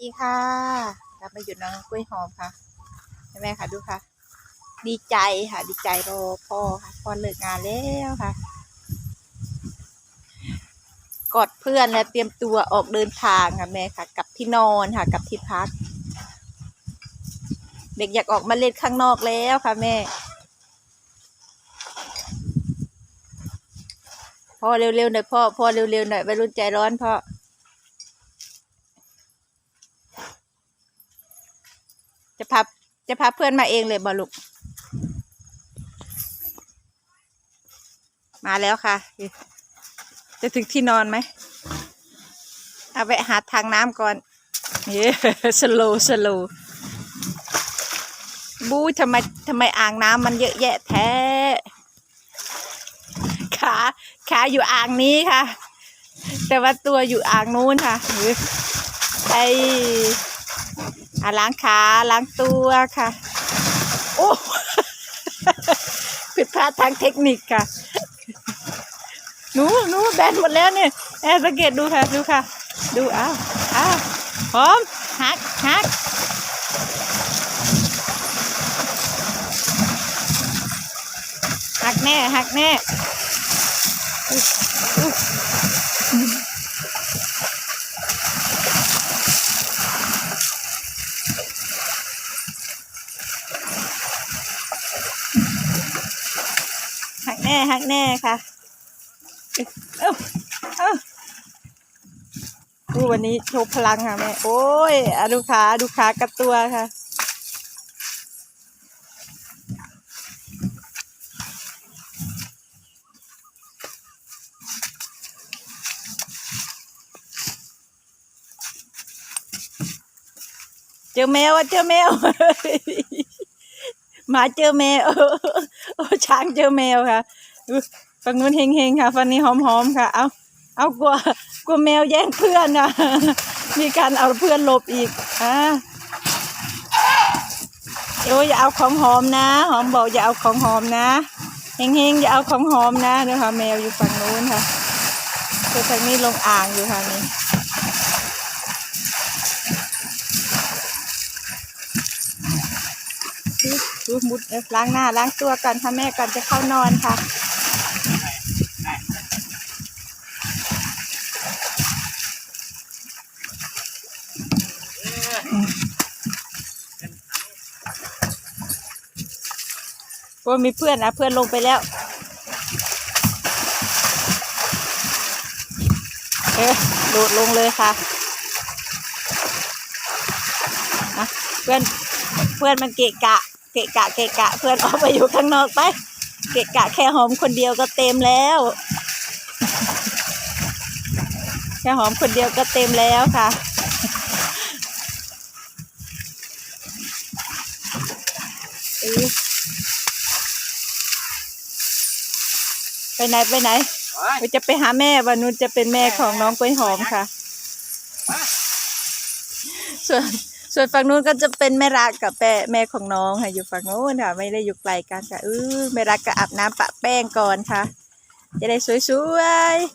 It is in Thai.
ดีค่ะกลับมาอยู่น้องกล้วยหอมค่ะใช่ไหมคะดูค่ะ ดีใจค่ะ ดีใจรอพ่อค่ะพ่อเลิกงานแล้วค่ะ กอดเพื่อนและเตรียมตัวออกเดินทางค่ะแม่ค่ะ กับที่นอนค่ะ กับที่พัก เด็กอยากออกมาเล่นข้างนอกแล้วค่ะแม่พ่อเร็วๆหน่อยพ่อพ่อเร็วๆหน่อยวัยรุ่นใจร้อนพ่อ จะพาจะพาเพื่อนมาเองเลยบอลูกมาแล้วค่ะ จะถึงที่นอนไหมเอาไปหาทางน้ำก่อนเย้สโลสโลบูทำไมทำไมอ่างน้ำมันเยอะแยะแท้ขาขาอยู่อ่างนี้ค่ะ แต่ว่าตัวอยู่อ่างนู้นค่ะไอ อะล้างขาล้างตัวค่ะ โอ้ผิดพลาดทางเทคนิคค่ะหนูหนูแบนหมดแล้วเนี่ยแอบสังเกตดูค่ะ ดูค่ะ ดูอ้าวอ้าวพร้อมหักหักหักแน่หักแน่อุ๊ยอุ๊ยหัก แน่หักแน่ค่ะเอ้าเอ้าดูวันนี้โชว์พลังค่ะแม่โอ้ยอดูขาดูขากับตัวค่ะเจอแมวอะเจอแมวหมาเจอแมว ช้างเจอแมวค่ะฝั่งนู้นเฮงๆค่ะฝั่งนี้หอมๆค่ะ เอาเอากลัวกลัวแมวแย่งเพื่อนค่ะ มีการเอาเพื่อนหลบอีกอ่าโอ้ยอย่าเอาของหอมนะ หอมบอกอย่าเอาของหอมนะเฮงๆอย่าเอาของหอมนะเดี๋ยวค่ะแมวอยู่ฝั่งนู้นค่ะคือทางนี้ลงอ่างอยู่ค่ะนี่ ดูมุดเอ้ยล้างหน้าล้างตัวก่อนค่ะแม่ก่อนจะเข้านอนค่ะว่ามีเพื่อนอะเพื่อนลงไปแล้วเออโดดลงเลยค่ะอะเพื่อนเพื่อนมันเกะกะ เกะกะเกะกะเพื่อนออกไปอยู่ข้างนอกไป เกะกะแค่หอมคนเดียวก็เต็มแล้ว แค่หอมคนเดียวก็เต็มแล้วค่ะอื้อไปไหนไปไหนไปจะไปหาแม่วันนู้นจะเป็นแม่ของน้องกล้วยหอมค่ะ ส่วน ส่วนฝั่งนู้นก็จะเป็นแม่รักกับแม่แม่ของน้องค่ะ อยู่ฝั่งนู้นค่ะ ไม่ได้อยู่ไกลกันค่ะเออแม่รักก็อาบน้ำปะแป้งก่อนค่ะ จะได้สวยๆ